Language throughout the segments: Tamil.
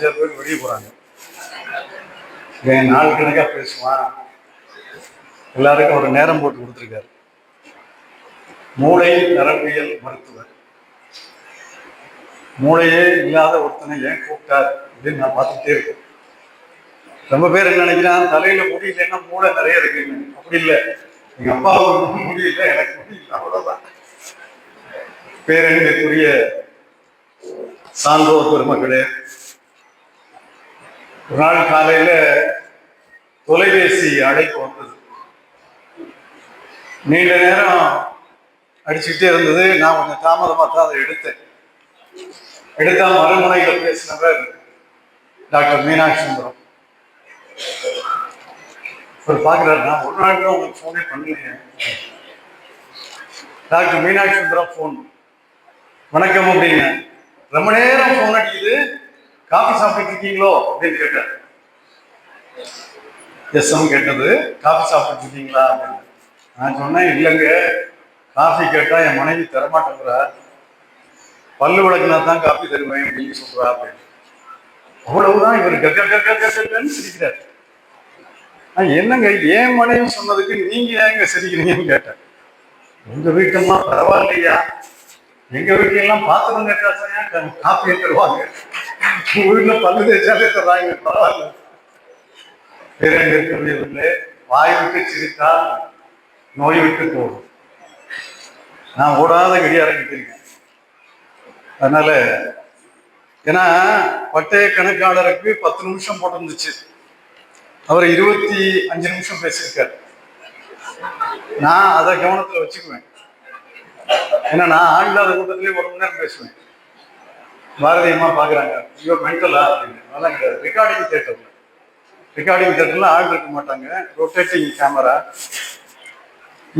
அஞ்சாறு பேர் வெளியே போறாங்க. இவன் நாள் கணக்காக பேசுவான். எல்லாருக்கும் ஒரு நேரம் போட்டு கொடுத்துருக்காரு. மூளை நரம்பியல் மருத்துவர். மூளையே இல்லாத ஒருத்தனை ஏன் கூப்பிட்டார் அப்படின்னு நான் பார்த்துட்டே இருக்கேன். ரொம்ப பேர் என்ன நினைக்கிறான் தலையில முடியலன்னா மூளை நிறைய இருக்குங்க அப்படி இல்லை. எங்க அப்பாவுக்கு முடியல எனக்கு முடியல இல்லை அவ்வளவுதான். பேரன்பிற்குரிய சான்றோர் பெருமக்களே ஒரு நாள் காலையில தொலைபேசி அழைப்பு வந்தது நீண்ட நேரம் அடிச்சுக்கிட்டே இருந்தது. நான் கொஞ்சம் தாமதமாக தான் அதை எடுத்தேன். எடுத்தா மறுமுனையில் பேசினவர் டாக்டர் மீனாட்சி சுந்தரம். அவர் பார்க்குறாரு நான் ஒரு நாள் கூட உங்களுக்கு ஃபோனே பண்ணலையே. டாக்டர் மீனாட்சி சுந்தரம் ஃபோன் வணக்கம் அப்படின்னு. ரொம்ப நேரம் ஃபோன் அடிக்குது காஃபி சாப்பிட்டு இருக்கீங்களோ அப்படின்னு கேட்டார் எஸ் கேட்டது. காஃபி சாப்பிட்டு இருக்கீங்களா அப்படின்னு. நான் சொன்னேன் இல்லைங்க. காஃபி கேட்டால் என் மனைவி தரமாட்டேங்கிறா. பல்லு விளக்குனா தான் காஃபி தருவேன் அப்படின்னு சொல்றா அப்படின்னு. அவ்வளவுதான் இவர் கக்க கக்க கக்கன்னு சிரிக்கிறார். என்னங்க என் மனைவி சொன்னதுக்கு நீங்க ஏங்க சிரிக்கிறீங்கன்னு கேட்டேன். உங்க வீட்டம்மா பரவாயில்லையா? எங்க வீட்டுல பாத்திரம் கேட்டாச்சுங்க காப்பியை தருவாங்க உங்க வீட்டுல பல்லு தேய்ச்சாலே தர்றாங்க பரவாயில்ல. பேரண்டிருக்கவில்லை வாய் விட்டு சிரித்தால் நோய் விட்டு போகும். நான் ஓடாத கடியாரம் இருக்கேன் அதனால ஏன்னா பட்டய கணக்காளருக்கு பத்து நிமிஷம் போட்டிருந்துச்சு. அவர் இருபத்தி அஞ்சு நிமிஷம் பேசியிருக்காரு. நான் அதை கவனத்துல வச்சுக்குவேன். ஏன்னா நான் ஆள் இல்லாத கூட்டத்திலேயே ஒரு மணி நேரம் பேசுவேன். பாரதி அம்மா பாக்குறாங்க. ஐயோ மென்டலா அப்படின்னு. அதெல்லாம் கிடையாது. ரெக்கார்டிங் தேட்டர்ல ரெக்கார்டிங் தேட்டர்ல ஆள் இருக்க மாட்டாங்க. ரொட்டேட்டிங் கேமரா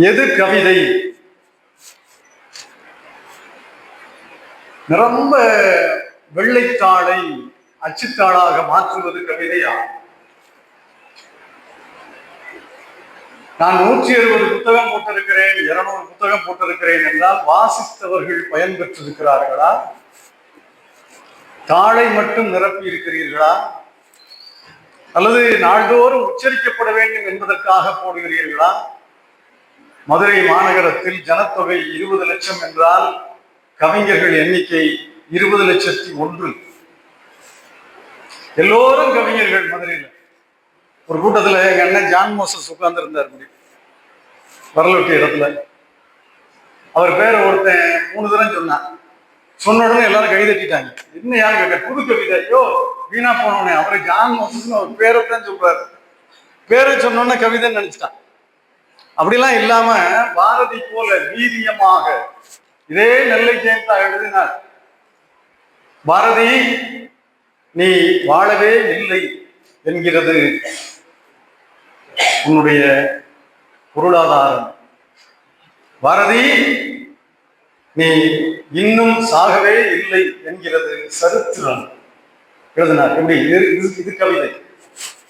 எது கவிதை? நிரம்ப வெள்ளைத்தாளை அச்சுத்தாளாக மாற்றுவது கவிதையா? நான் நூற்றி எழுபது புத்தகம் போட்டிருக்கிறேன் இருநூறு புத்தகம் போட்டிருக்கிறேன் என்றால் வாசித்தவர்கள் பயன் பெற்றிருக்கிறார்களா? தாளை மட்டும் நிரப்பி இருக்கிறீர்களா? அல்லது நாள்தோறும் உச்சரிக்கப்பட வேண்டும் என்பதற்காக போடுகிறீர்களா? மதுரை மாநகரத்தில் ஜனத்தொகை இருபது லட்சம் என்றால் கவிஞர்கள் எண்ணிக்கை இருபது லட்சத்தி ஒன்று. எல்லோரும் கவிஞர்கள் மதுரையில். ஒரு கூட்டத்தில் எங்கள் அண்ணன் ஜான் மோசஸ் உட்கார்ந்துருந்தார் வரலொட்டி இடத்துல. அவர் பேர் ஒருத்தன் மூணு தரம் சொன்னான். சொன்ன உடனே எல்லாரும் கை தட்டிட்டாங்க. என்ன யாரு கேட்க புது கவிதை. ஐயோ வீணா போனோடனே அவரை ஜான் மோசஸ் அவர் பேரை தான் சொல்றாரு. பேரை சொன்னோன்னே கவிதைன்னு நினைச்சிட்டான். அப்படிலாம் இல்லாம பாரதி போல வீரியமாக இதே நெல்லை ஜெயந்தா எழுதினார். பாரதி நீ வாழவே இல்லை என்கிறது. உன்னுடைய பொருளாதாரம். பாரதி நீ இன்னும் சாகவே இல்லை என்கிறது சரித்திரம். எழுதினார். எப்படி? இது இது- கவிதை.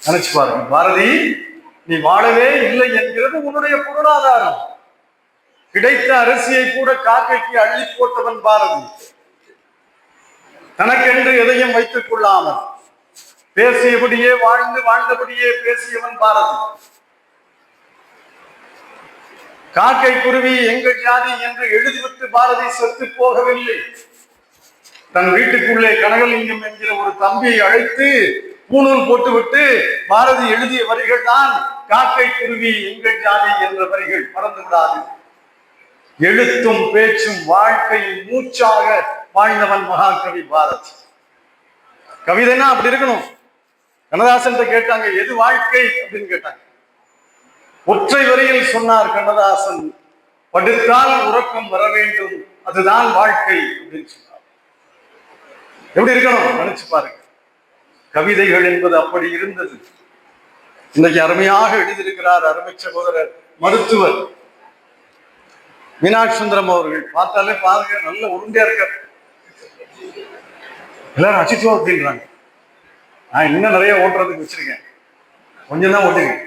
நினைச்சு பாருங்க. பாரதி நீ வாழவே இல்லை என்கிறது உன்னுடைய பொருளாதாரம். கிடைத்த அரிசியை கூட காக்கைக்கு அள்ளி போட்டவன் பாரதி. தனக்கென்று எதையும் வைத்துக் கொள்ளாமல். பேசியபடியே வாழ்ந்து வாழ்ந்தபடியே பேசியவன் பாரதி. காக்கை குருவி எங்கள் ஜாதி என்று எழுதிவிட்டு பாரதி செத்து போகவில்லை. தன் வீட்டுக்குள்ளே கனகலிங்கம் என்கிற ஒரு தம்பியை அழைத்து பூணூல் போட்டுவிட்டு பாரதி எழுதிய வரிகள் தான் காக்கை குருவி எங்கள் ஜாதி என்ற வரிகள் மறந்து விடாது. எழுத்தும் பேச்சும் வாழ்க்கையில் மூச்சாக வாழ்ந்தவன் மகாகவி பாரதி. கவிதைன்னா அப்படி இருக்கணும். கண்ணதாசன் கேட்டாங்க எது வாழ்க்கை? அப்படின்னு கேட்டாங்க. ஒற்றை வரியில் சொன்னார் கண்ணதாசன் படுத்தால் உறக்கம் வர வேண்டும் அதுதான் வாழ்க்கை. அப்படின்னு சொன்னார். எப்படி இருக்கணும்? நினைச்சு பாருங்க. கவிதைகள் என்பது அப்படி இருந்தது. இன்னைக்கு அருமையாக எழுதியிருக்கிறார் அருமை சகோதரர் மருத்துவர் மீனாட்சி சுந்தரம் அவர்கள். பார்த்தாலே பாருங்க நல்ல உருண்டையா இருக்கார். எல்லாரும் அச்சிச்சோ அப்படின்றாங்க. நான் இன்னும் நிறைய ஓட்டுறதுக்கு வச்சிருக்கேன். கொஞ்சம் தான் ஓட்டிருக்கேன்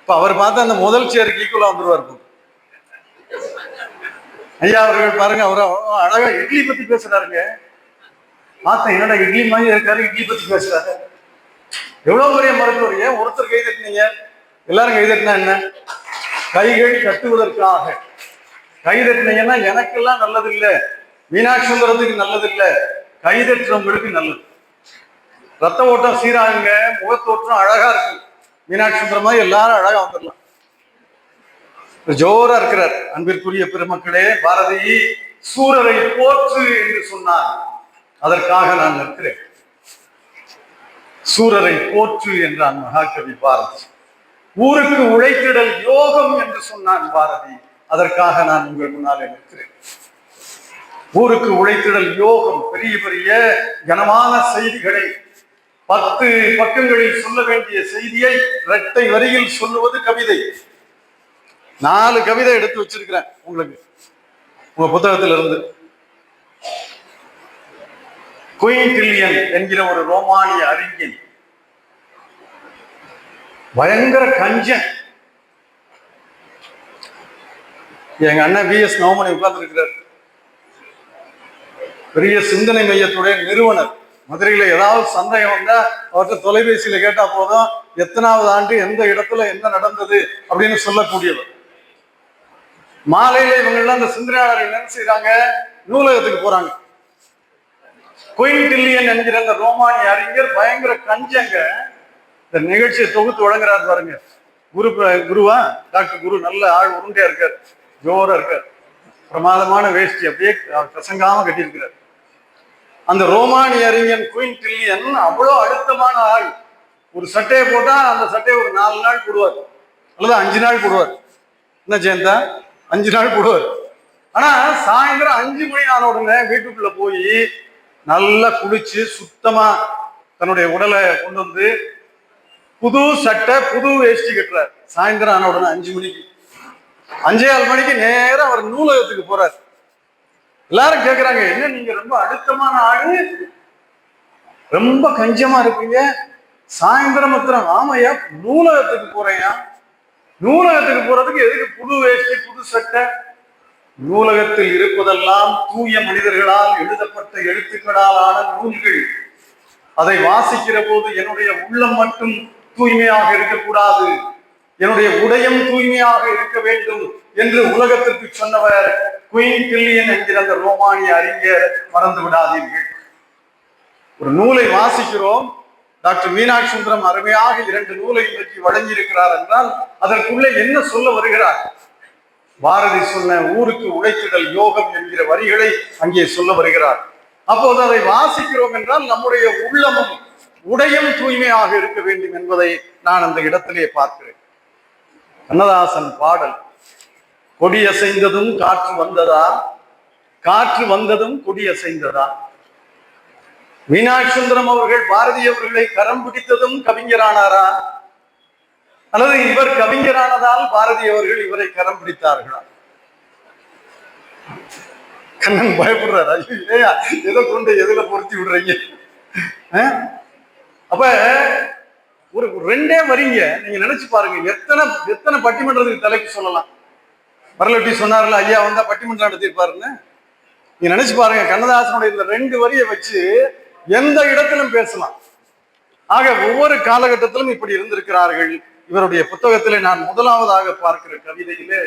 இப்போ அவர் பார்த்தா அந்த முதல் சேருக்கு ஈக்குவலாக வந்துருவார் ஐயா அவர்கள் பாருங்க அவர் அழகா இட்லி பத்தி பேசுறாருங்க. பார்த்தேன் என்னடா இட்லி மாதிரி இருக்காரு இட்லி பத்தி பேசுறாரு. எவ்வளவு பெரிய மருத்துவர் ஏன் ஒருத்தர் கை தட்டினீங்க? எல்லாரும் கை தட்டினா என்ன? கைகள் கட்டுவதற்காக. கை தட்டினீங்கன்னா எனக்கெல்லாம் நல்லது இல்லை மீனாட்சி சுந்தரத்துக்கு நல்லது இல்லை கை தட்டுறவங்களுக்கு நல்லது. ரத்த ஓட்டம் சீராகுங்க முகத்தோற்றம் அழகா இருக்கு. மீனாட்சி சுந்தரம் மாதிரி எல்லாரும் அழகா வந்துடலாம். ஜோரா இருக்கிறார் அன்பிற்குரிய பெருமக்களே பாரதி சூரரை போற்று என்று சொன்னார். அதற்காக நான் நிற்கிறேன். சூரரை போற்று என்றான் மகாகவி பாரதி. ஊருக்கு உழைத்திடல் யோகம் என்று சொன்னான் பாரதி. அதற்காக நான் உங்கள் முன்னாலே நிற்கிறேன். ஊருக்கு உழைத்திடல் யோகம் பெரிய பெரிய கனமான செய்திகளை பத்து பக்கங்களில் சொல்ல வேண்டிய செய்தியை இரட்டை வரியில் சொல்லுவது கவிதை. நாலு கவிதை எடுத்து வச்சிருக்கிறேன் உங்களுக்கு. உங்க புத்தகத்துல இருந்து குயின்டில்லியன் என்கிற ஒரு ரோமானிய அறிஞன். பயங்கர கஞ்சன். எங்க அண்ணன் பி எஸ் நவமணி உட்கார்ந்து இருக்கிறார் பெரிய சிந்தனை மையத்துடைய நிறுவனர். மதுரையில ஏதாவது சந்தேகம் வந்தால் அவர்கிட்ட தொலைபேசியில கேட்டா போதும் எத்தனாவது ஆண்டு எந்த இடத்துல என்ன நடந்தது அப்படின்னு சொல்லக்கூடியவர். மாலையில இவங்க எல்லாம் சிந்தனையாளர்கள் என்ன செய்யறாங்க நூலகத்துக்கு போறாங்க. குயின் டில்லியன் என்கிற அந்த ரோமானிய அறிஞர் பயங்கர கஞ்சங்க இந்த நிகழ்ச்சியை தொகுத்து வழங்குறாரு பாருங்க. குரு குருவா? டாக்டர் குரு நல்ல ஆள் உருண்டையா இருக்கார் ஜோரா இருக்கார். பிரமாதமான வேஷ்டி அப்படியே கசங்காம கட்டியிருக்கிறார். அந்த ரோமானிய அறிஞன் குயின் டில்லியன் அவ்வளோ அழுத்தமான ஆள். ஒரு சட்டையை போட்டால் அந்த சட்டையை ஒரு நாலு நாள் போடுவார். அல்லது அஞ்சு நாள் போடுவார். என்ன ஜெயந்தா? அஞ்சு நாள் போடுவார். ஆனால் சாயந்தரம் அஞ்சு மணி ஆன உடனே வீட்டுக்குள்ளே போய் நல்லா குளிச்சு சுத்தமாக தன்னுடைய உடலை கொண்டு வந்து புது சட்டை புது வேஷ்டி கட்டுறார். சாயந்தரம் ஆன உடனே அஞ்சு மணிக்கு. அஞ்சே ஆறு மணிக்கு நேரம் அவர் நூலகத்துக்கு போறார். எல்லாரும் கேக்குறாங்க என்ன நீங்க ரொம்ப அழுத்தமான ஆடு ரொம்ப கஞ்சமா இருப்பீங்க சாயந்தரம் மாத்திரம் ஆமையா நூலகத்துக்கு போறேயா நூலகத்துக்கு போறதுக்கு எதுக்கு புது வேஷ்டி புது சட்டை? நூலகத்தில் இருப்பதெல்லாம் தூய மனிதர்களால் எழுதப்பட்ட எழுத்துக்களால் ஆன நூல்கள். அதை வாசிக்கிற போது என்னுடைய உள்ளம் மட்டும் தூய்மையாக இருக்கக்கூடாது. என்னுடைய உடையம் தூய்மையாக இருக்க வேண்டும் என்று உலகத்திற்கு சொன்னவர் குயின் கில்லியன் என்கிற அந்த ரோமானிய அறிஞர் மறந்து விடாதீர்கள். ஒரு நூலை வாசிக்கிறோம். டாக்டர் மீனாட்சி சுந்தரம் அருமையாக இரண்டு நூலை இன்றைக்கு வழங்கியிருக்கிறார் என்றால் அதற்குள்ளே என்ன சொல்ல வருகிறார்? பாரதி சொன்ன ஊருக்கு உழைத்திடல் யோகம் என்கிற வரிகளை அங்கே சொல்ல வருகிறார். அப்போது அதை வாசிக்கிறோம் என்றால் நம்முடைய உள்ளமும் உடையும் தூய்மையாக இருக்க வேண்டும் என்பதை நான் அந்த இடத்திலே பார்க்கிறேன். கண்ணதாசன் பாடல். கொடி அசைந்ததும் காற்று வந்ததா? காற்று வந்ததும் கொடி அசைந்ததா? மீனாட்சி சுந்தரம் அவர்கள் பாரதி அவர்களை கரம் பிடித்ததும் கவிஞரானாரா? அல்லது இவர் கவிஞரானதால் பாரதி அவர்கள் இவரை கரம் பிடித்தார்களா? கண்ணன் பயப்படுறாரு? ஐயோ, ஏய்யா, எதை கொண்டு எதுல பொருத்தி விடுறீங்க? அப்ப ஒரு ஒரு ரெண்டே வரிங்க. நீங்க நினைச்சு பாருங்க எத்தனை எத்தனை பட்டிமன்றத்துக்கு தலைக்கு சொல்லலாம். வரலட்டி சொன்னார்ல ஐயா வந்தா பட்டிமன்றம் நடத்திருப்பாருன்னு நீங்க நினைச்சு பாருங்க கண்ணதாசனுடைய இந்த ரெண்டு வரியை வச்சு எந்த இடத்திலும் பேசலாம். ஆக ஒவ்வொரு காலகட்டத்திலும் இப்படி இருந்திருக்கிறார்கள். இவருடைய புத்தகத்திலே நான் முதலாவதாக பார்க்கிற கவிதையிலே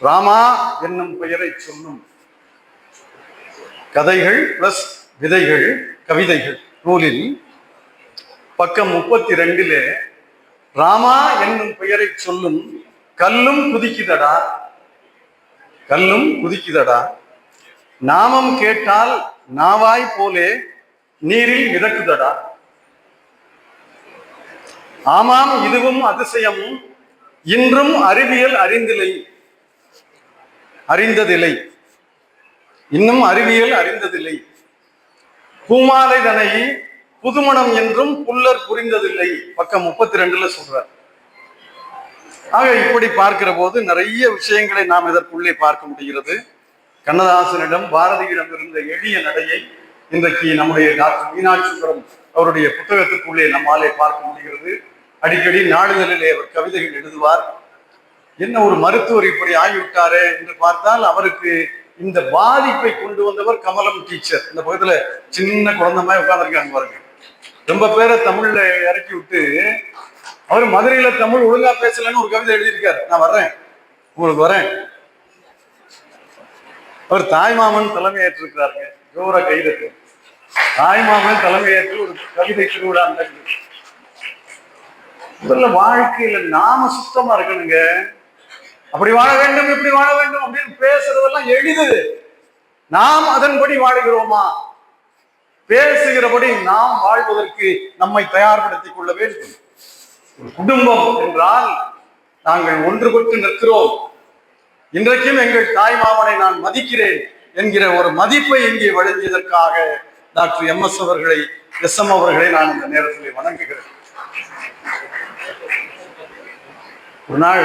ராமா என்னும் பெயரை சொல்லும். கதைகள் பிளஸ் விதைகள் கவிதைகள். நூலில் பக்கம் முப்பத்தி ரெண்டிலே ராமா என்னும் பெயரை சொல்லும் கல்லும் குதிக்குதடா கல்லும் குதிக்குதடா. நாமம் கேட்டால் நாவாய் போலே நீரில் மிதக்குதடா. ஆமாம் இதுவும் அதிசயம் இன்றும் அறிவியல் அறிந்திலை. அறிந்ததில்லை. இன்னும் அறிவியல் அறிந்ததில்லை. பூமாலை தனை புதுமணம் என்றும் புல்லர் புரிந்ததில்லை. பக்கம் முப்பத்தி ரெண்டுல சொல்றார். ஆக இப்படி பார்க்கிற போது நிறைய விஷயங்களை நாம் இதற்குள்ளே பார்க்க முடிகிறது. கண்ணதாசனிடம் பாரதியிடம் இருந்த எளிய நடையை இன்றைக்கு நம்முடைய டாக்டர் மீனாட்சிபுரம் அவருடைய புத்தகத்திற்குள்ளே நம்மாலே பார்க்க முடிகிறது. அடிக்கடி நாளிதழிலே அவர் கவிதைகள் எழுதுவார். என்ன ஒரு மருத்துவர் இப்படி ஆகிவிட்டாரே என்று பார்த்தால் அவருக்கு இந்த பாதிப்பை கொண்டு வந்தவர் கமலம் டீச்சர். இந்த பக்கத்துல சின்ன குழந்தை மாதிரி உட்கார்ந்துருக்காங்க பாருங்க. ரொம்ப பேரை தமிழ்ல இறக்கி விட்டு அவர் மதுரையில தமிழ் ஒழுங்கா பேசலன்னு ஒரு கவிதை எழுதியிருக்காரு. நான் வர்றேன். உங்களுக்கு வரேன் அவர் தாய்மாமன் தலைமை ஏற்றிருக்கிறாருங்க. ஜோர கைதத்து தாய்மாமன் தலைமை ஏற்று ஒரு கவிதை திருவிழா நடக்குது. முதல்ல வாழ்க்கையில நாம சுத்தமா இருக்கணுங்க. அப்படி வாழ வேண்டும் இப்படி வாழ வேண்டும் அப்படின்னு பேசுறதெல்லாம் எளிது. நாம் அதன்படி வாழுகிறோமா? பேசுகிறபடி நாம் வாழ்வதற்கு நம்மை தயார்படுத்திக் கொள்ள வேண்டும். ஒரு குடும்பம் என்றால் நாங்கள் ஒன்றுபட்டு நிற்கிறோம். இன்றைக்கும் எங்கள் தாய் மாமனை நான் மதிக்கிறேன் என்கிற ஒரு மதிப்பை இங்கே வழங்கியதற்காக டாக்டர் எம் எஸ் அவர்களை எஸ் எம் அவர்களை நான் இந்த நேரத்தில் வணங்குகிறேன். ஒரு நாள்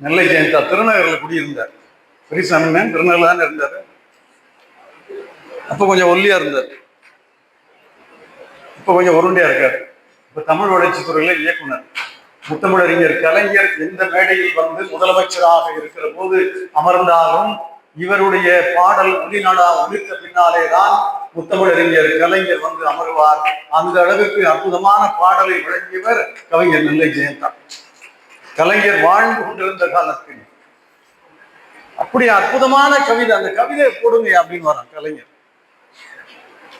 நெல்லை ஜெயந்தா திருநகரில் குடியிருந்தார். பெரியசாமி திருநகரில் தானே இருந்தார். அப்போ கொஞ்சம் ஒல்லியா இருந்தார். இப்போ கொஞ்சம் உருண்டையா இருக்காரு. இப்ப தமிழ் வளர்ச்சி துறையில இயக்குனர். முத்தமிழறிஞர் கலைஞர் எந்த மேடையில் வந்து முதலமைச்சராக இருக்கிற போது அமர்ந்தாலும் இவருடைய பாடல் ஒளிநாடா ஒழித்த பின்னாலே தான் முத்தமிழறிஞர் கலைஞர் வந்து அமர்வார். அந்த அளவுக்கு அற்புதமான பாடலை வழங்கியவர் கவிஞர் நெல்லை ஜெயந்தா. கலைஞர் வாழ்ந்து கொண்டிருந்த காலத்தில். அப்படி அற்புதமான கவிதை அந்த கவிதையை போடுங்க அப்படின்னு வரான் கலைஞர்.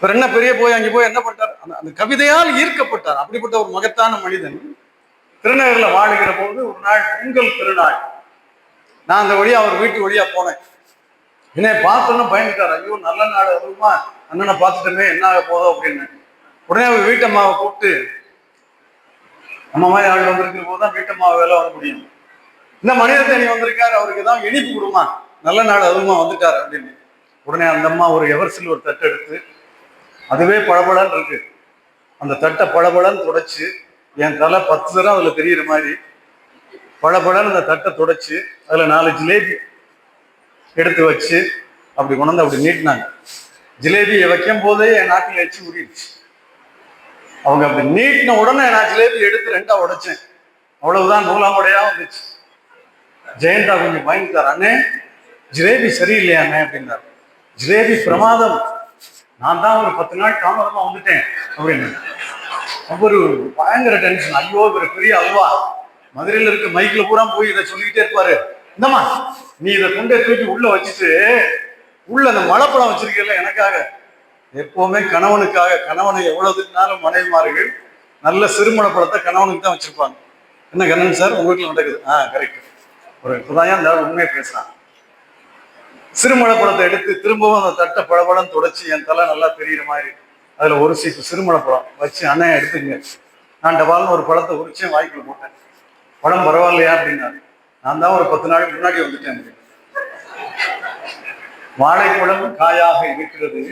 இவர் என்ன பெரிய போய் அங்கே போய் என்ன பண்ணிட்டார்? அந்த அந்த கவிதையால் ஈர்க்கப்பட்டார். அப்படிப்பட்ட ஒரு மகத்தான மனிதன் திருநகரில் வாழுகிற போது ஒரு நாள் பொங்கல் திருநாள். நான் அந்த வழியா அவர் வீட்டு வழியா போனேன். என்னை பார்த்தோன்னு பயந்துட்டார். ஐயோ நல்ல நாள் அதுவுமா அண்ணனை பார்த்துட்டோமே என்ன ஆக போதோ அப்படின்னு. உடனே அவர் வீட்டம்மாவை கூப்பிட்டு நம்ம மாதிரி ஆள் வந்திருக்கிற போது தான் வீட்டம்மாவை வேலை வர முடியும். இந்த மனித தேனி வந்திருக்காரு அவருக்கு தான் இனிப்பு கொடுமா. நல்ல நாள் அதுவுமா வந்துட்டார் அப்படின்னு. உடனே அந்த அம்மா ஒரு எவர்சில் ஒரு தட்டு எடுத்து அதுவே பளபளன்னு இருக்கு. அந்த தட்டை பளபளன்னு துடைச்சு என் தலை பத்து தரம் அதில் தெரியிற மாதிரி பளபளன்னு அந்த தட்டை துடைச்சு அதில் நாலு ஜிலேபி எடுத்து வச்சு அப்படி கொண்டாந்து அப்படி நீட்டினாங்க. ஜிலேபியை வைக்கும் போதே என் நாட்டில் எச்சு முடிடுச்சு அவங்க அப்படி நீட்டின உடனே நான் ஜிலேபி எடுத்து ரெண்டா உடைச்சேன். அவ்வளவுதான் நூலாமுடையா வந்துச்சு. ஜெயந்தா கொஞ்சம் பயந்துட்டார் அண்ணே ஜிலேபி சரியில்லையா அண்ணே? அப்படின்னாரு. ஜிலேபி பிரமாதம். நான் தான் ஒரு பத்து நாள் தாமதமா வந்துட்டேன். அப்படின்னு ஒரு பயங்கர டென்ஷன் ஐயோ இவர் பெரிய அல்வா. மதுரையில் இருக்க மைக்கில் பூரா போய் இதை சொல்லிக்கிட்டே இருப்பாரு. இந்தம்மா நீ இதை கொண்டே தூக்கி உள்ள வச்சுட்டு உள்ள அந்த மழைப்பழம் வச்சிருக்கல எனக்காக. எப்பவுமே கணவனுக்காக கணவனை எவ்வளவு திட்டினாலும் மனைவிமார்கள் நல்ல சிறுமணப்படத்தை கணவனுக்கு தான் வச்சிருப்பாங்க. என்ன கண்ணன் சார்? உங்க வீட்டில் நடக்குது. ஆ கரெக்ட் ஒரு இப்பதான் இந்த உண்மையை பேசுறான்? சிறுமணப்பழத்தை எடுத்து திரும்பவும் அந்த தட்டை பழபழம் தொடச்சி என் தலை நல்லா தெரியுற மாதிரி. அதுல ஒரு சீப்பு சிறுமணப்பழம் வச்சு அண்ணன் எடுத்துங்க நான் டபால்னு ஒரு பழத்தை உரிச்சேன் வாய்க்குள்ள போட்டேன். பழம் பரவாயில்லையா அப்படின்னாரு. நான் தான் ஒரு பத்து நாளைக்கு முன்னாடி வந்துட்டேன். வாழைப்பழம் காயாக இருக்கிறது.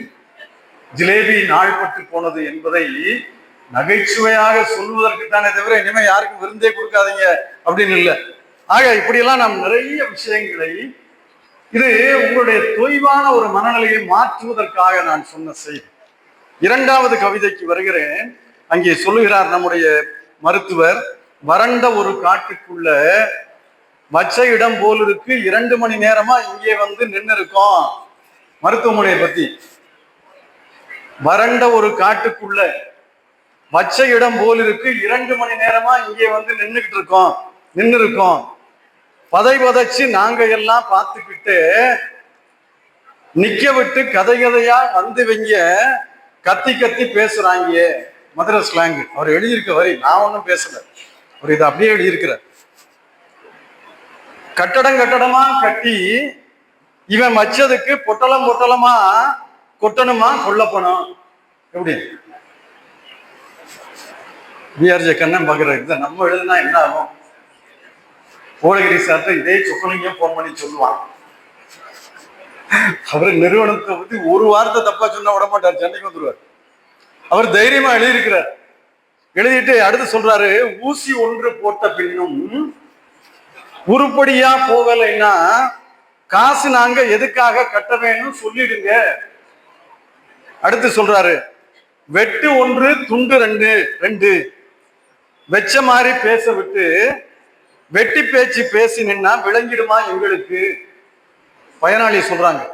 ஜிலேபி நாள்பட்டு போனது என்பதை நகைச்சுவையாக சொல்வதற்கு தானே தவிர இனிமே யாருக்கும் விருந்தே கொடுக்காதீங்க அப்படின்னு இல்லை. ஆக இப்படியெல்லாம் நாம் நிறைய விஷயங்களை இது உங்களுடைய தொய்வான ஒரு மனநிலையை மாற்றுவதற்காக நான் சொன்ன செய்தி. இரண்டாவது கவிதைக்கு வருகிறேன். அங்கே சொல்லுகிறார் நம்முடைய மருத்துவர் வறண்ட ஒரு காட்டுக்குள்ள வச்ச இடம் போல் இருக்கு. இரண்டு மணி நேரமா இங்கே வந்து நின்று இருக்கோம் மருத்துவமனையை பத்தி. வறண்ட ஒரு காட்டுக்குள்ள வச்ச இடம் போல் இருக்கு. இரண்டு மணி நேரமா இங்கே வந்து நின்றுகிட்டு இருக்கோம். நின்று இருக்கோம் பதை பதைச்சு நாங்க எல்லாம் பார்த்துக்கிட்டு நிக்க விட்டு கதை கதையா வந்துவங்க கத்தி கத்தி பேசுறாங்க. மதுரை ஸ்லாங் அவர் எழுதியிருக்க வரி நான் ஒன்றும் பேசல. அவர் இதை அப்படியே எழுதியிருக்கிறார். கட்டடம் கட்டடமா கட்டி இவன் மச்சதுக்கு பொட்டலம் பொட்டலமா கொட்டணுமா கொல்லப்பணும் எப்படி? பிஆர்ஜே கண்ணன் பாக்குற இதை நம்ம எழுதுனா என்ன ஆகும்? கோடகிரி சார்ட்ட இதே சொக்கலிங்கம் ஃபோன் பண்ணி சொல்லுவான். அவர் நிறுவனத்தை பத்தி ஒரு வார்த்தை தப்பா சொன்னா விட மாட்டார் சென்னைக்கு வந்துருவார். அவர் தைரியமா எழுதியிருக்கிறார். எழுதிட்டு அடுத்து சொல்றாரு ஊசி ஒன்று போட்ட பின்னும் உருப்படியா போகலைன்னா காசு நாங்க எதுக்காக கட்ட வேணும் சொல்லிடுங்க. அடுத்து சொல்றாரு வெட்டு ஒன்று துண்டு ரெண்டு ரெண்டு. வெச்ச மாதிரி பேச விட்டு வெட்டி பேச்சு பேசினா விளங்கிடுமா எங்களுக்கு? பயனாளி சொல்றாங்க.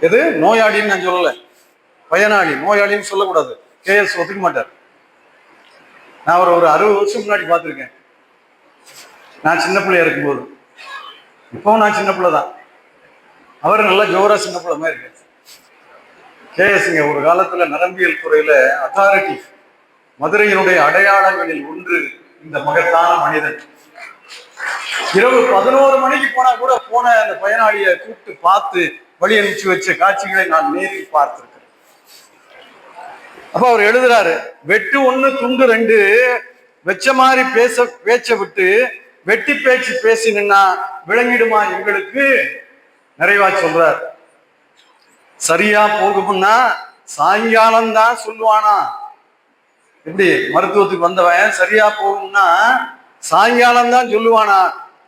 எது? நோயாளின்னு நான் சொல்லல. பயனாளி நோயாளின்னு சொல்லக்கூடாது. கேஎஸ் ஒத்துக்க மாட்டார். நான் ஒரு ஒரு அறுபது வருஷம் முன்னாடி பார்த்துருக்கேன். நான் சின்ன பிள்ளையா இருக்கும்போது. இப்பவும் நான் சின்ன பிள்ளை தான். அவர் நல்லா ஜோரா சின்ன பிள்ளை மாதிரி இருக்கு கேஎஸ்ங்க ஒரு காலத்துல நரம்பியல் துறையில அத்தாரிட்டி மதுரையினுடைய அடையாளங்களில் ஒன்று இந்த மகத்தான மனிதன். இரவு பதினோரு மணிக்கு போனா கூட போன அந்த பயனாளியை கூப்பிட்டு பார்த்து வழி அனுப்பிச்சு வச்ச காட்சிகளை நான் நேரில் பார்த்திருக்கிறேன். அப்ப அவர் எழுதுறாரு வெட்டு ஒண்ணு துண்டு ரெண்டு வெச்ச மாதிரி பேச பேச்ச விட்டு வெட்டி பேச்சு பேசினா விளங்கிடுமா எங்களுக்கு? நிறைவா சொல்றார். சரியா போகும்னா சாயங்காலம் தான் சொல்லுவானா? எப்படி மருத்துவத்துக்கு வந்தவன் சரியா போகும்னா சாயங்காலம் தான் சொல்லுவானா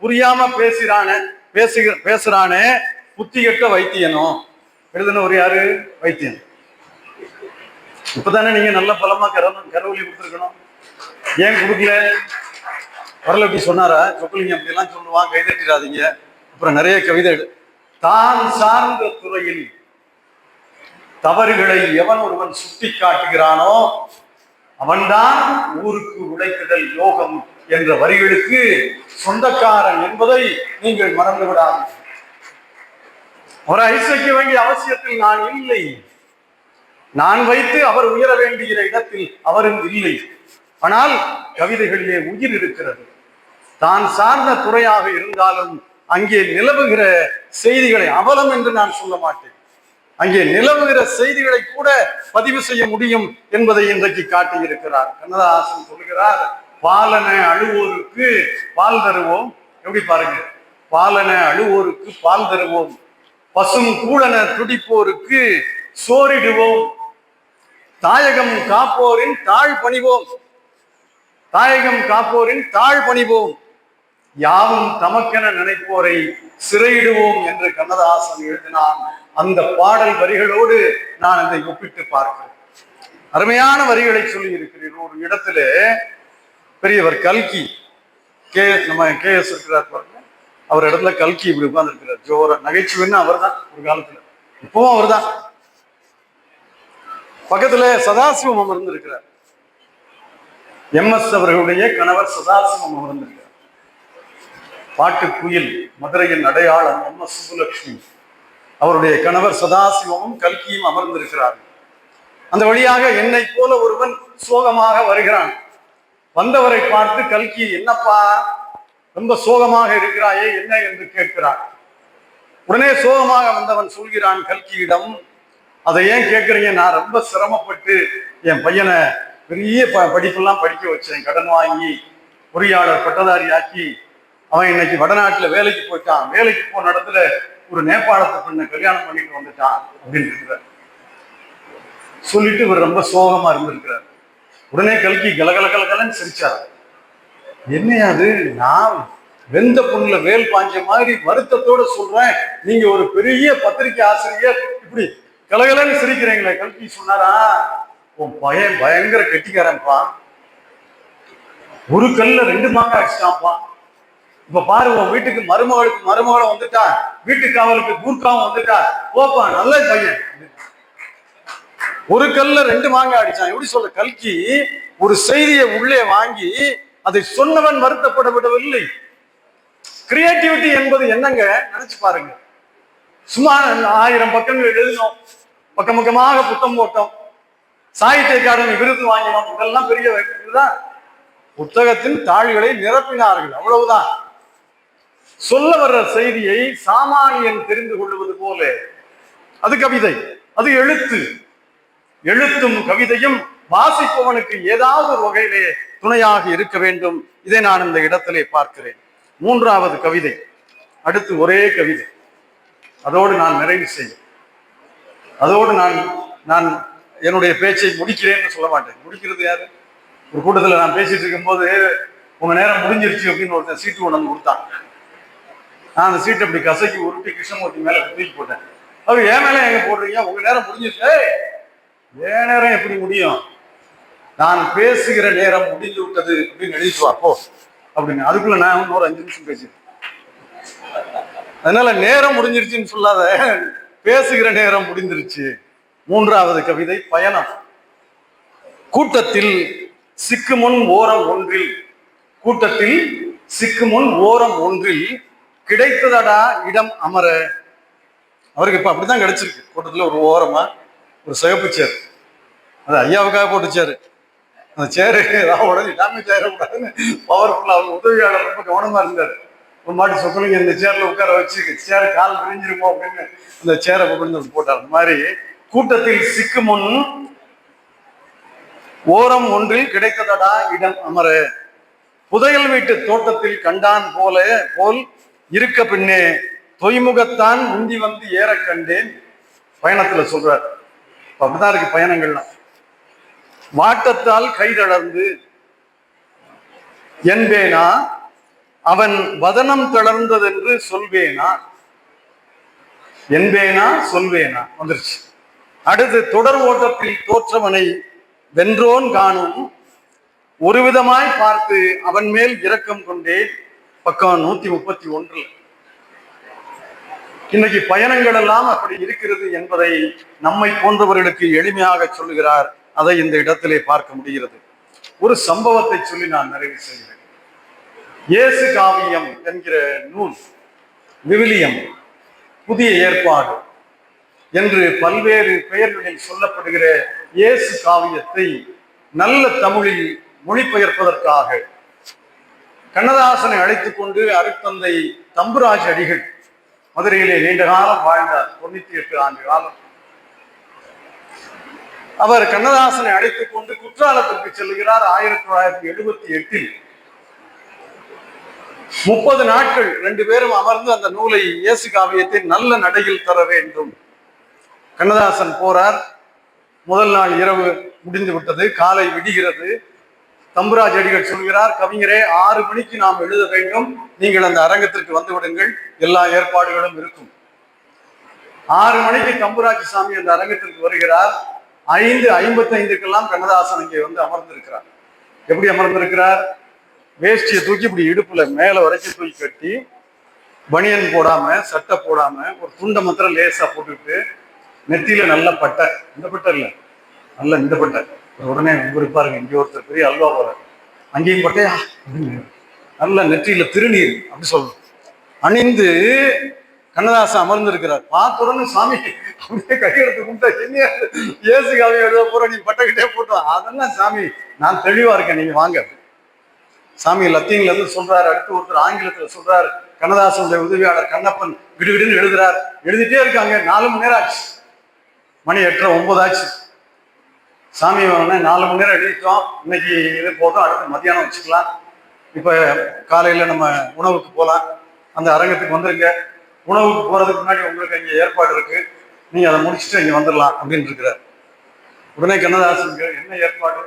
புரியாம பேசுறானே பேசுகிற பேசுறானே புத்தி கெட்ட வைத்தியனும் எழுதுனவர் யாரு? வைத்தியன். இப்பதானே நீங்க நல்ல பலமா கரவு கரவொலி கொடுத்துருக்கணும். ஏன் கொடுக்கல? வரலட்டி சொன்னாரா? சொக்கலிங்க அப்படி எல்லாம் சொல்லுவான் கைதட்டிடாதீங்க. அப்புறம் நிறைய கவிதை தான் சார்ந்த துறையில் தவறுகளை எவன் ஒருவன் சுட்டி காட்டுகிறானோ அவன்தான் ஊருக்கு உழைக்குதல் யோகம் என்ற வரிகளுக்கு சொந்தக்காரன் என்பதை நீங்கள் மறந்து விடாதீர்கள் அவரை ஐசைக்க வேண்டிய அவசியத்தில் நான் இல்லை. நான் வைத்து அவர் உயர வேண்டிய இடத்தில் அவரும் இல்லை. ஆனால் கவிதைகளிலே உயிர் இருக்கிறது. தான் சார்ந்த துறையாக இருந்தாலும் அங்கே நிலவுகிற செய்திகளை அவலம் என்று நான் சொல்ல மாட்டேன். அங்கே நிலவுகிற செய்திகளை கூட பதிவு செய்ய முடியும் என்பதை இன்றைக்கு காட்டியிருக்கிறார். கண்ணதாசன் சொல்கிறார் பாலன அழுவோருக்கு பால் தருவோம். எப்படி பாருங்க பாலன அழுவோருக்கு பால் தருவோம். பசும் கூழன துடிப்போருக்கு சோறிடுவோம். தாயகம் காப்போரின் தாழ் பணிவோம். தாயகம் காப்போரின் தாழ் பணிவோம். யாவும் தமக்கென நினைப்போரை சிறையிடுவோம் என்று கண்ணதாசன் எழுதினான். அந்த பாடல் வரிகளோடு நான் இதை ஒப்பிட்டு பார்க்கிறேன். அருமையான வரிகளை சொல்லி இருக்கிறேன் ஒரு இடத்துல பெரியவர் கல்கி கே நம்ம கே எஸ் இருக்கிறார் பாருங்க. அவர் இடத்துல கல்கி இப்படி உட்கார்ந்து இருக்கிறார் ஜோர நகைச்சுவைன்னு அவர் தான் ஒரு காலத்துல. இப்பவும் அவர் தான் பக்கத்துல சதாசிவம் அமர்ந்து இருக்கிறார் எம் எஸ் அவர்களுடைய கணவர் சதாசிவம் அமர்ந்திருக்கிறார். பாட்டு குயில் மதுரையின் அடையாளம் எம் எஸ் சுப்புலட்சுமி. அவருடைய கணவர் சதாசிவமும் கல்கியும் அமர்ந்திருக்கிறார்கள் அந்த வழியாக என்னை போல ஒருவன் சோகமாக வருகிறான். வந்தவரை பார்த்து கல்கி என்னப்பா ரொம்ப சோகமாக இருக்கிறாயே என்ன என்று கேட்கிறான் உடனே சோகமாக வந்தவன் சொல்கிறான் கல்கியிடம் அதை ஏன் கேட்குறீங்க? நான் ரொம்ப சிரமப்பட்டு என் பையனை பெரிய ப படிப்பெல்லாம் படிக்க வச்சேன். கடன் வாங்கி பொறியாளர் பட்டதாரி ஆக்கி அவன் இன்னைக்கு வடநாட்டில் வேலைக்கு போயிட்டான். வேலைக்கு போன இடத்துல ஒரு நேபாளத்தை பெண்ணை கல்யாணம் பண்ணிட்டு வந்துட்டான் அப்படின்னு இருக்கிறார். சொல்லிட்டு இவர் ரொம்ப சோகமா இருந்திருக்கிறார். உடனே கல்கி கலகல கலகலன்னு சிரிச்சார். என்னையாது நான் வெந்த பொண்ணுல வேல் பாஞ்ச மாதிரி வருத்தத்தோட சொல்றேன். நீங்க ஒரு பெரிய பத்திரிகை ஆசிரியர் இப்படி கலகலன்னு சிரிக்கிறீங்களே கல்கி சொன்னாரா? உன் பையன் பயங்கர கெட்டிக்காரன்ப்பா. ஒரு கல்ல ரெண்டு மாங்காய் அடிச்சிட்டான்ப்பா. இப்ப பாரு உன் வீட்டுக்கு மருமகளுக்கு மருமகளும் வந்துட்டா வீட்டு காவலுக்கு கூர்க்காவும் வந்துட்டா போப்பா நல்ல பையன். ஒரு கல்ல ரெண்டு மாங்காய் அடிச்சான். எப்படி சொல்ல கல்கி ஒரு செய்தியை உள்ளே வாங்கி அதை சொன்னவன் வருத்தப்படப்படவில்லை கிரியேட்டிவிட்டி என்பது என்னங்க? நினைச்சு பாருங்க. சும்மா ஆயிரம் பக்கங்கள் எழுதினோம். பக்கம் பக்கமாக புத்தம் போட்டோம். சாகித்ய அகாடமி விருது வாங்கினோம். இதெல்லாம் பெரிய இதுதான். புத்தகத்தின் தாழ்களை நிரப்பினார்கள். அவ்வளவுதான். சொல்ல வர்ற செய்தியை சாமானியன் தெரிந்து கொள்வது போல. அது கவிதை அது எழுத்து. எழுத்தும் கவிதையும் வாசிப்பவனுக்கு ஏதாவது ஒரு வகையிலே துணையாக இருக்க வேண்டும். இதை நான் இந்த இடத்திலே பார்க்கிறேன். மூன்றாவது கவிதை அடுத்து ஒரே கவிதை. அதோடு நான் நிறைவு செய்வேன் அதோடு நான் நான் என்னுடைய பேச்சை முடிக்கிறேன்னு சொல்ல மாட்டேன். முடிக்கிறது யாரு? ஒரு கூட்டத்தில் நான் பேசிட்டு இருக்கும்போது உங்க நேரம் முடிஞ்சிருச்சு அப்படின்னு ஒருத்தன் சீட்டு கொண்டு வந்து கொடுத்தான். நான் அந்த சீட்டை அப்படி கசக்கி உருட்டி கிருஷ்ணமூர்த்தி மேலே தூக்கி போட்டேன். அவர் ஏன் மேலே எங்கே போடுறீங்க? உங்கள் நேரம் முடிஞ்சிச்சு ஏய், என் நேரம் எப்படி முடியும்? நான் பேசுகிற நேரம் முடிந்து விட்டது அப்படின்னு எழுதிட்டு அப்போ அப்படின்னு. அதுக்குள்ள நான் இன்னொரு அஞ்சு நிமிஷம் பேசிட்டேன் அதனால நேரம் முடிஞ்சிருச்சுன்னு சொல்லாத. பேசுகிற நேரம் முடிந்துருச்சு. மூன்றாவது கவிதை பயணம். கூட்டத்தில் சிக்குமுன் ஓரம் ஒன்றில். கூட்டத்தில் சிக்குமுன் ஓரம் ஒன்றில் கிடைத்ததடா இடம் அமர. அவருக்கு இப்போ அப்படிதான் கிடைச்சிருக்கு. கூட்டத்தில் ஒரு ஓரமா ஒரு சிவப்பு சேர் அது ஐயாவுக்காக போட்டு சேரு அந்த சேரு ஏதாவது உடனே டேமேஜ் ஆயிடக்கூடாதுன்னு பவர்ஃபுல்லாக அவங்க உதவியாளர் ரொம்ப கவனமா இருந்தார். ஒரு மாட்டி சொக்கலிங்க இந்த சேரில் உட்கார வச்சு சேர் கால் பிரிஞ்சிருமோ அப்படின்னு அந்த சேரை கொண்டு போட்டார். அந்த மாதிரி கூட்டத்தில் சிக்குமுன் ஓரம் ஒன்றில் கிடைத்ததடா இடம் அமர. புதையல் வீட்டு தோட்டத்தில் கண்டான் போல போல் இருக்க பின்னே தொய்முகத்தான் முந்தி வந்து ஏற கண்டேன். பயணத்துல சொல்றார். அப்படிதான் இருக்கு பயணங்கள்லாம். வாட்டத்தால் கைதளர்ந்து என்பேனா? அவன் வதனம் தளர்ந்ததென்று சொல்வேனா? என்பேனா? சொல்வேனா? வந்துருச்சு. அடுத்து தொடர் ஓட்டத்தில் தோற்றவனை வென்றோன் காணும். ஒரு விதமாய் பார்த்து அவன் மேல் இரக்கம் கொண்டேன். பக்கம் நூத்தி முப்பத்தி ஒன்று இன்னைக்கு பயணங்கள் எல்லாம் அப்படி இருக்கிறது என்பதை நம்மை போன்றவர்களுக்கு எளிமையாக சொல்லுகிறார். அதை இந்த இடத்திலே பார்க்க முடிகிறது. ஒரு சம்பவத்தை சொல்லி நான் நிறைவு செய்கிறேன். இயேசு காவியம் என்கிற நூல் விவிலியம் புதிய ஏற்பாடு என்று பல்வேறு பெயர்களில் சொல்லப்படுகிற இயேசு காவியத்தை நல்ல தமிழில் மொழிபெயர்ப்பதற்காக கண்ணதாசனை அழைத்துக் கொண்டு அருத்தந்தை தம்புராஜ் அடிகள் மதுரையிலே நீண்ட காலம் வாழ்ந்தார் தொண்ணூத்தி எட்டு ஆண்டு காலம். அவர் கண்ணதாசனை அழைத்துக் கொண்டு குற்றாலத்திற்கு செல்கிறார் ஆயிரத்தி தொள்ளாயிரத்தி எழுபத்தி எட்டில். முப்பது நாட்கள் ரெண்டு பேரும் அமர்ந்து அந்த நூலை இயேசு காவியத்தை நல்ல நடையில் தர வேண்டும். கண்ணதாசன் போறார். முதல் நாள் இரவு முடிந்து விட்டது. காலை விடுகிறது. தம்புராஜ் அடிகள் சொல்கிறார் கவிஞரே ஆறு மணிக்கு நாம் எழுத வேண்டும். நீங்கள் அந்த அரங்கத்திற்கு வந்து விடுங்கள். எல்லா ஏற்பாடுகளும் இருக்கும். ஆறு மணிக்கு தம்புராஜ் சாமி அந்த அரங்கத்திற்கு வருகிறார். ஐந்து ஐம்பத்தி ஐந்துக்கெல்லாம் கண்ணதாசன் இங்கே வந்து அமர்ந்திருக்கிறார். எப்படி அமர்ந்திருக்கிறார்? வேஷ்டியை தூக்கி இப்படி இடுப்புல மேல வரைக்கும் தூக்கி கட்டி பனியன் போடாம சட்டை போடாம ஒரு துண்டை மாத்திரம் லேசா போட்டுட்டு நெத்தியில நல்ல பட்டை. இந்த பட்டை இல்லை. நல்ல இந்த பட்டை. உடனே இவர் பாருங்க இங்கே ஒருத்தர் பெரிய அல்வா போல அங்கேயும் பட்டையா நல்ல நெற்றியில திருநீர் அப்படி சொல்லணும் அணிந்து கண்ணதாசன் அமர்ந்து இருக்கிறார் பார்த்த உடனே சாமி அப்படியே கையெழுத்து கும்பிட்டா என்ன இயேசு காவியம் எழுத போற நீ பட்டைக்கிட்டே போட்டோம் அதெல்லாம் சாமி நான் தெளிவா இருக்கேன். நீங்க வாங்க. சாமி லத்தீன்ல இருந்து சொல்றாரு. அடுத்து ஒருத்தர் ஆங்கிலத்துல சொல்றாரு. கண்ணதாசனுடைய உதவியாளர் கண்ணப்பன் விடுவிடுன்னு எழுதுறார். எழுதிட்டே இருக்காங்க. நாலு மணி நேரம் ஆச்சு. மணி எட்டரை ஒன்பது ஆச்சு. சாமி உடனே நாலு மணி நேரம் எழுதிட்டோம். இன்னைக்கு இது போதும். அடுத்து மத்தியானம் வச்சுக்கலாம். இப்போ காலையில் நம்ம உணவுக்கு போகலாம் அந்த அரங்கத்துக்கு வந்துருங்க. உணவுக்கு போகிறதுக்கு முன்னாடி உங்களுக்கு இங்கே ஏற்பாடு இருக்குது நீங்கள் அதை முடிச்சுட்டு இங்கே வந்துடலாம் அப்படின்னு இருக்கிறார். உடனே கண்ணதாசன் என்ன ஏற்பாடு?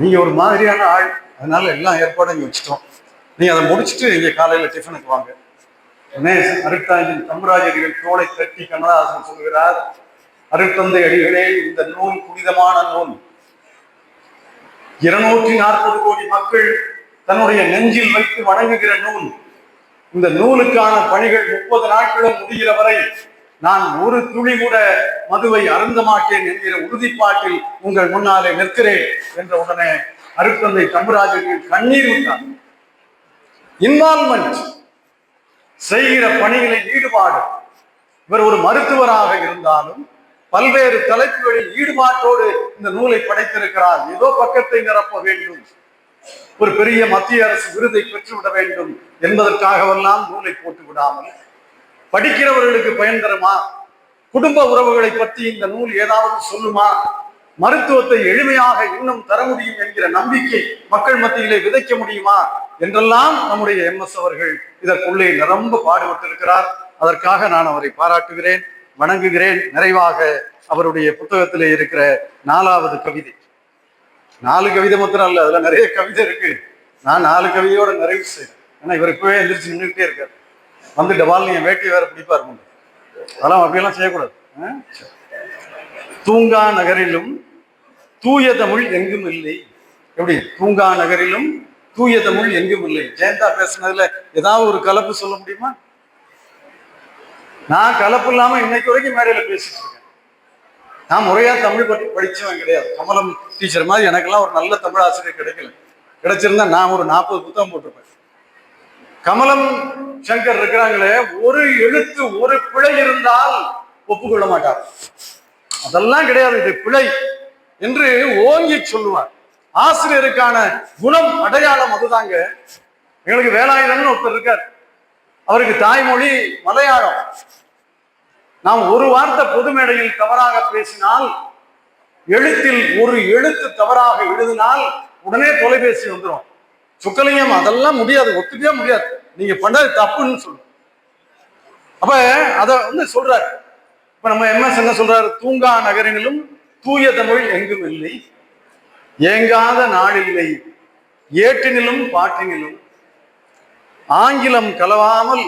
நீங்கள் ஒரு மாதிரியான ஆள். அதனால எல்லா ஏற்பாடும் இங்கே வச்சுட்டோம். நீங்கள் அதை முடிச்சுட்டு இங்கே காலையில் டிஃபனுக்கு வாங்க. உடனே அருட்தாங்கின் தம்பராஜடிகள் தோலை தட்டி கண்ணதாசன் சொல்கிறார் அருட்தந்தை அடிகளே இந்த நூல் புனிதமான நூல். இருநூற்றி நாற்பது கோடி மக்கள் தன்னுடைய நெஞ்சில் வைத்து வணங்குகிற நூல். இந்த நூலுக்கான பணிகள் முப்பது நாட்களும் முடிகிற வரை நான் ஒரு துளி கூட மதுவை அருந்த மாட்டேன் என்கிற உறுதிப்பாட்டில் உங்கள் முன்னாலே நிற்கிறேன் என்ற உடனே அருட்தந்தை தம்புராஜர்கள் கண்ணீர் விட்டார். இன்வால்மெண்ட் செய்கிற பணிகளில் ஈடுபாடு. இவர் ஒரு மருத்துவராக இருந்தாலும் பல்வேறு தலைப்புகளில் ஈடுபாட்டோடு இந்த நூலை படைத்திருக்கிறார். ஏதோ பக்கத்தை நிரப்ப வேண்டும். ஒரு பெரிய மத்திய அரசு விருதை பெற்றுவிட வேண்டும் என்பதற்காகவெல்லாம் நூலை போட்டு விடாமல். படிக்கிறவர்களுக்கு பயன் தருமா? குடும்ப உறவுகளை பற்றி இந்த நூல் ஏதாவது சொல்லுமா? மருத்துவத்தை எளிமையாக இன்னும் தர முடியும் என்கிற நம்பிக்கை மக்கள் மத்தியிலே விதைக்க முடியுமா? என்றெல்லாம் நம்முடைய எம் எஸ் அவர்கள் இதற்குள்ளே நிரம்ப பாடுபட்டிருக்கிறார். அதற்காக நான் அவரை பாராட்டுகிறேன். வணங்குகிறேன். நிறைவாக அவருடைய புத்தகத்திலே இருக்கிற நாலாவது கவிதை. நாலு கவிதை மாத்திரம் இல்ல அதுல நிறைய கவிதை இருக்கு. நான் நாலு கவிதையோட நிறைவு செய்றேன். ஏன்னா இவர் இப்பவே எந்திரிச்சு நின்றுகிட்டே இருக்காரு. வந்து டபால் நீங்க வேட்டியை வேற பிடிப்பார் முன்ன. அதெல்லாம் அப்படியெல்லாம் செய்யக்கூடாது. தூங்கா நகரிலும் தூய தமிழ் எங்கும் இல்லை. எப்படி? தூங்கா நகரிலும் தூய தமிழ் எங்கும் இல்லை. ஜெயந்தா பேசுனதுல ஏதாவது ஒரு கலப்பு சொல்ல முடியுமா? நான் கலப்பு இல்லாம இன்னைக்கு வரைக்கும் மேடையில் பேசிட்டு இருக்கேன். நான் முறையா தமிழ் பற்றி படிச்சவன் கிடையாது. கமலம் டீச்சர் மாதிரி எனக்கெல்லாம் ஒரு நல்ல தமிழ் ஆசிரியர் கிடைக்கல. கிடைச்சிருந்தா நான் ஒரு நாற்பது புத்தகம் போட்டிருப்பேன். கமலம் சங்கர் இருக்கிறாங்களே ஒரு எழுத்து ஒரு பிழை இருந்தால் ஒப்புக்கொள்ள மாட்டார். அதெல்லாம் கிடையாது இது பிழை என்று ஓங்கி சொல்லுவார். ஆசிரியருக்கான குணம் அடையாளம் அதுதாங்க. எங்களுக்கு வேலாயுதம்னு ஒருத்தர் இருக்கார். அவருக்கு தாய்மொழி மலையாளம். நாம் ஒரு வார்த்தை பொது மேடையில் தவறாக பேசினால் எழுத்தில் ஒரு எழுத்து தவறாக எழுதினால் உடனே தொலைபேசி வந்துடும் சுக்கலிங்கம் அதெல்லாம் முடியாது ஒத்துக்கவே முடியாது. நீங்க பண்றது தப்புன்னு சொல்லு அப்ப அத வந்து சொல்றாரு. இப்ப நம்ம எம்எஸ் என்ன சொல்றாரு? தூங்கா நகரினிலும் தூய தமிழ் எங்கும் இல்லை. ஏங்காத நாளில்லை ஏட்டினிலும் பாட்டினிலும் ஆங்கிலம் கலவாமல்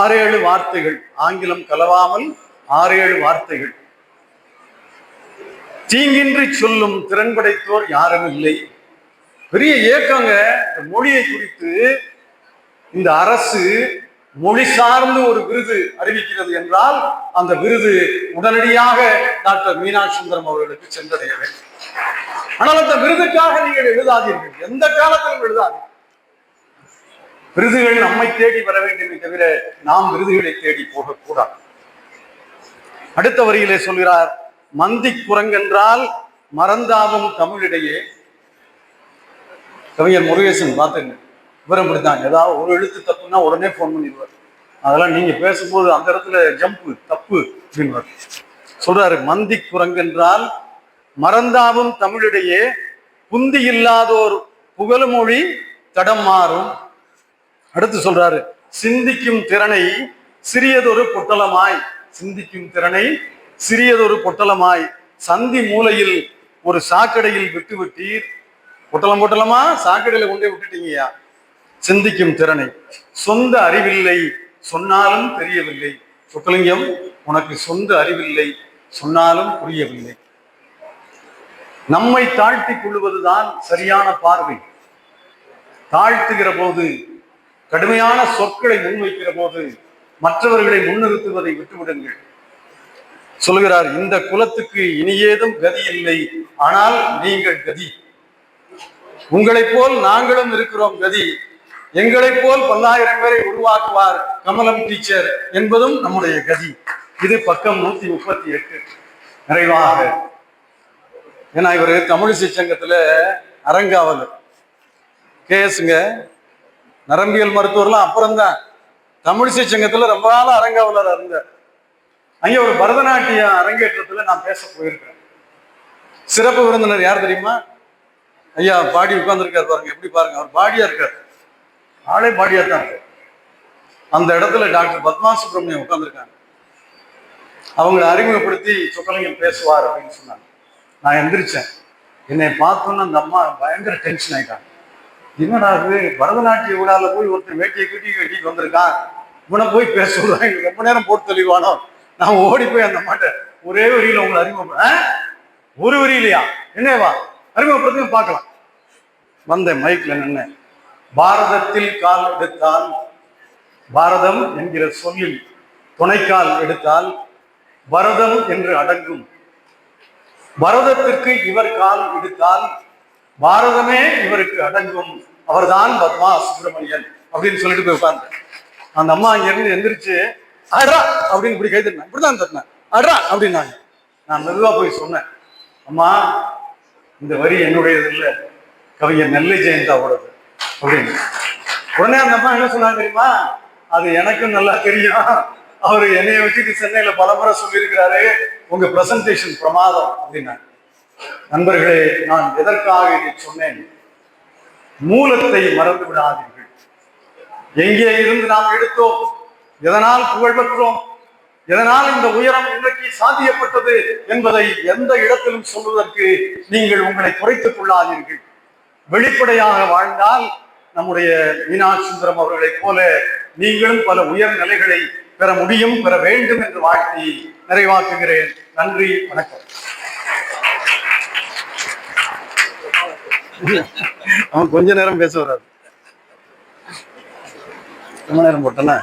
ஆறேழு வார்த்தைகள். ஆங்கிலம் கலவாமல் ஆறேழு வார்த்தைகள். தீங்கின்றி சொல்லும் திறன் படைத்தோர் யாரும் இல்லை. பெரிய ஏக்கங்க இந்த மொழியை குறித்து இந்த அரசு மொழி சார்ந்து ஒரு விருது அறிவிக்கிறது என்றால் அந்த விருது உடனடியாக டாக்டர் மீனாட்சி சுந்தரம் அவர்களுக்கு சென்றடைய வேண்டும். ஆனால் அந்த விருதுக்காக நீங்கள் எழுதாதீர்கள். எந்த காலத்திலும் எழுதாதீர்கள். விருதுகள் நம்மை தேடி வர வேண்டுமே தவிர நாம் விருதுகளை தேடி போகக்கூடாது. அடுத்த வரியிலே சொல்கிறார் மந்தி குரங்கென்றால் மறந்தாவும் தமிழிடையே. கவிஞர் முருகேசன் பார்த்துங்க இவரும் இப்படித்தான். ஏதாவது ஒரு எழுத்து தப்புன்னா உடனே ஃபோன் பண்ணிடுவார். அதெல்லாம் நீங்க பேசும்போது அந்த இடத்துல ஜம்ப் தப்பு அப்படின்வார் சொல்றாரு மந்தி குரங்கென்றால் மறந்தாவும் தமிழிடையே புந்தி இல்லாதோர் புகழ்மொழி தடம் மாறும் அடுத்து சொல்றாரு சிந்திக்கும் திறனை சிறியதொரு பொட்டலமாய். சிந்திக்கும் திறனை சிறியதொரு பொட்டலமாய். சந்தி மூலையில் ஒரு சாக்கடையில் விட்டு விட்டீர் பொட்டலம் பொட்டலமா? சாக்கடையில கொண்டே விட்டுட்டீங்கயா சிந்திக்கும் திறனை. சொந்த அறிவில்லை சொன்னாலும் தெரியவில்லை. சொக்கலிங்கம் உனக்கு சொந்த அறிவில்லை சொன்னாலும் புரியவில்லை. நம்மை தாழ்த்திக் கொள்வதுதான் சரியான பார்வை. தாழ்த்துகிற போது கடுமையான சொற்களை முன்வைக்கிற போது மற்றவர்களை முன்னிறுத்துவதை விட்டுவிடுங்கள். சொல்கிறார் இந்த குலத்துக்கு இனியேதும் கதி இல்லை ஆனால் நீங்கள் கதி. உங்களைப் போல் நாங்களும் இருக்கிறோம் கதி. எங்களைப் போல் பல்லாயிரம் பேரை உருவாக்குவார் கமலம் டீச்சர் என்பதும் நம்முடைய கதி. இது பக்கம் நூத்தி முப்பத்தி எட்டு. நிறைவாக. ஏன்னா இவர் தமிழிசை சங்கத்துல அரங்காவலர். கேஸுங்க நரம்பியல் மருத்துவர்லாம் அப்புறம்தான். தமிழிசை சங்கத்துல ரொம்ப நாள் அரங்காவலர் இருந்தார். அங்கே ஒரு பரதநாட்டிய அரங்கேற்றத்துல நான் பேச போயிருக்கிறேன் சிறப்பு விருந்தினர் யார் தெரியுமா? ஐயா பாடி உட்கார்ந்துருக்காரு பாருங்க. எப்படி பாருங்க? அவர் பாடியா இருக்காரு. ஆளே பாடியா தான் இருக்காரு. அந்த இடத்துல டாக்டர் பத்மா சுப்பிரமணியம் உட்காந்துருக்காங்க அவங்களை அறிமுகப்படுத்தி சொக்கலிங்கம் பேசுவார் அப்படின்னு சொன்னாங்க. நான் எந்திரிச்சேன். என்னை பார்த்தோன்னா அந்த அம்மா பயங்கர டென்ஷன் ஆயிட்டாங்க. என்னடா பரதநாட்டிய விழால போய் ஒருத்தர் வேட்டியை கட்டி கட்டிட்டு வந்திருக்கான். இவனை போய் பேச எங்களுக்கு ரொம்ப நேரம் போட்டு தெளிவானோ நான் ஓடி போய் அந்த மாட்டை ஒரே வரியில உங்களை அறிமுகப்படுறேன் ஒரு வரியிலையா? என்னவா அறிமுகப்படுத்தி பார்க்கலாம். வந்த மைக்ல நின்ன பாரதத்தில் கால் எடுத்தால் பாரதம் என்கிற சொல்லில் துணைக்கால் எடுத்தால் பரதம் என்று அடங்கும். பரதத்திற்கு இவர் கால் எடுத்தால் பாரதமே இவருக்கு அடங்கும். அவர்தான் பத்மா சுப்பிரமணியன் அப்படின்னு சொல்லிட்டு போய் உட்கார்ந்து. அந்த அம்மா அங்க இருந்து எந்திரிச்சு அட்ரா அப்படின்னு இப்படி கைதிருந்தேன் இப்படிதான் தட்டினேன் அட்ரா அப்படின்னாங்க. நான் மெதுவாக போய் சொன்னேன். அம்மா இந்த வரி என்னுடையது இல்லை. கவிஞர் நெல்லை ஜெயந்தாவோடது அப்படின்னு. உடனே அந்த அம்மா என்ன சொன்னாங்க தெரியுமா? அது எனக்கும் நல்லா தெரியும். அவர் என்னைய வச்சுட்டு சென்னையில பலமுறை சொல்லியிருக்கிறாரு. உங்க பிரசன்டேஷன் பிரமாதம். அப்படின்னாங்க. நண்பர்களே நான் எதற்காக இதை சொன்னேன்? மூலத்தை மறந்து விடாதீர்கள். எங்கே இருந்து நாம் எடுத்தோம்? எதனால் புகழ் பெற்றோம் எதனால் இந்த உயரம் இன்றைக்கு சாத்தியப்பட்டது என்பதை எந்த இடத்திலும் சொல்வதற்கு நீங்கள் உங்களை குறைத்துக் கொள்ளாதீர்கள். வெளிப்படையாக வாழ்ந்தால் நம்முடைய மீனாட்சுந்தரம் அவர்களைப் போல நீங்களும் பல உயர் நிலைகளை பெற முடியும் பெற வேண்டும் என்று வாழ்த்தி நிறைவாக்குகிறேன். நன்றி வணக்கம். அவன் கொஞ்ச நேரம் பேச வராது. ரொம்ப நேரம் போட்டனா